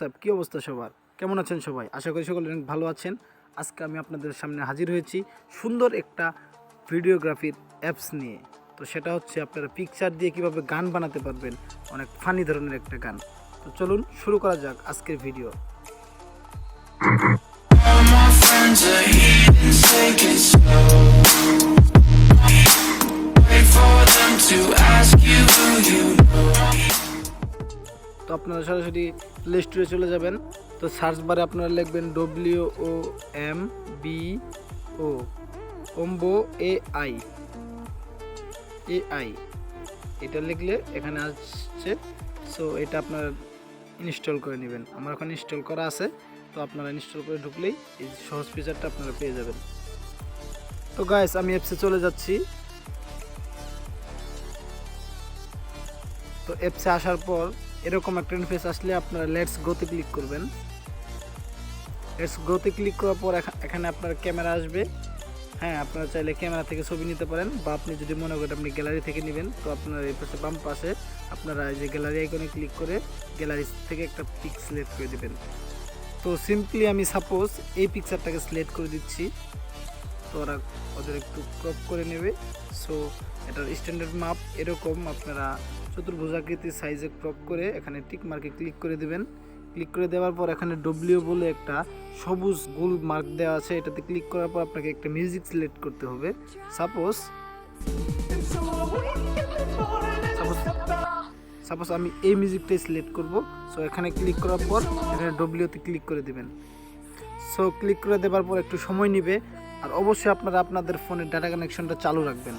WhatsApp কী অবস্থা সবার? কেমন আছেন সবাই? আশা করি সকলে অনেক ভালো আছেন। আজকে আমি আপনাদের সামনে হাজির হয়েছি সুন্দর একটা ভিডিওগ্রাফির অ্যাপস নিয়ে। তো সেটা হচ্ছে আপনারা পিকচার দিয়ে কীভাবে গান বানাতে পারবেন অনেক ফানি ধরনের একটা গান। তো চলুন শুরু করা যাক আজকের video. All my friends are heathens, তো আপনারা সরাসরি প্লে স্টোরে চলে যাবেন। তো সার্চ বারে আপনারা লিখবেন W O M B O Wombo A I A I এটা লিখলে এখানে আসছে সো এটা আপনারা ইনস্টল করে নেবেন। আমার এখন ইনস্টল করা আছে, তো আপনারা ইনস্টল করে ঢুকলেই এই সহজ ফিচারটা আপনারা পেয়ে যাবেন। তো গাইস আমি অ্যাপসে চলে যাচ্ছি। তো অ্যাপসে আসার পর এরকম একটা ইন্টারফেস আসলে আপনারা লেটস গোতে ক্লিক করবেন। লেটস গোতে ক্লিক করার পর এখা- এখানে আপনার ক্যামেরা আসবে। হ্যাঁ আপনারা চাইলে ক্যামেরা থেকে ছবি নিতে পারেন বা আপনি যদি মনে করেন আপনি গ্যালারি থেকে নেবেন, তো আপনার এই পাশে বাম পাশে আপনারা এই যে গ্যালারি আইকনে ক্লিক করে গ্যালারি থেকে একটা পিক সিলেক্ট করে দেবেন। তো সিম্পলি আমি সাপোজ এই পিকচারটাকে সিলেক্ট করে দিচ্ছি। তো ওরা ওদের একটু ক্রপ করে নেবে। সো এটার স্ট্যান্ডার্ড মাপ এরকম আপনারা চতুর্ভুজাকৃতির সাইজে ক্রপ করে এখানে টিক মার্কে ক্লিক করে দিবেন। ক্লিক করে দেওয়ার পর এখানে ডব্লিউ বলে একটা সবুজ গোল মার্ক দেওয়া আছে। এটাতে ক্লিক করার পর আপনাকে একটা মিউজিক সিলেক্ট করতে হবে। সাপোজ সাপোজ আমি এই মিউজিকটাই সিলেক্ট করব। সো এখানে ক্লিক করার পর এখানে ডব্লিউতে ক্লিক করে দিবেন। সো ক্লিক করে দেওয়ার পর একটু সময় নেবে। আর অবশ্যই আপনারা আপনাদের ফোনের ডাটা কানেকশনটা চালু রাখবেন।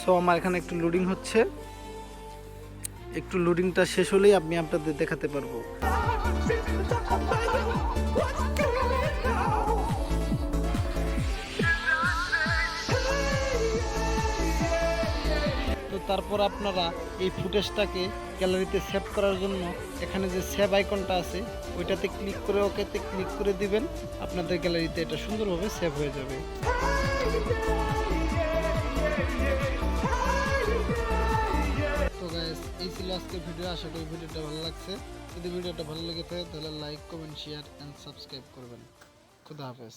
সো আমার এখানে একটু লোডিং হচ্ছে। একটু লোডিংটা শেষ হলেই আমি আপনাদের দেখাতে পারব তো তারপর আপনারা এই ফুটেজটাকে গ্যালারিতে সেভ করার জন্য এখানে যে সেভ আইকনটা আছে ওইটাতে ক্লিক করে ওকেতে ক্লিক করে দিবেন আপনাদের গ্যালারিতে এটা সুন্দরভাবে সেভ হয়ে যাবে ছিল আজকের ভিডিও, আশা করি ভিডিওটা ভালো লাগছে। যদি ভিডিওটা ভালো লেগে থাকে, তাহলে like comment share and subscribe করবেন। খুদা হাফেজ।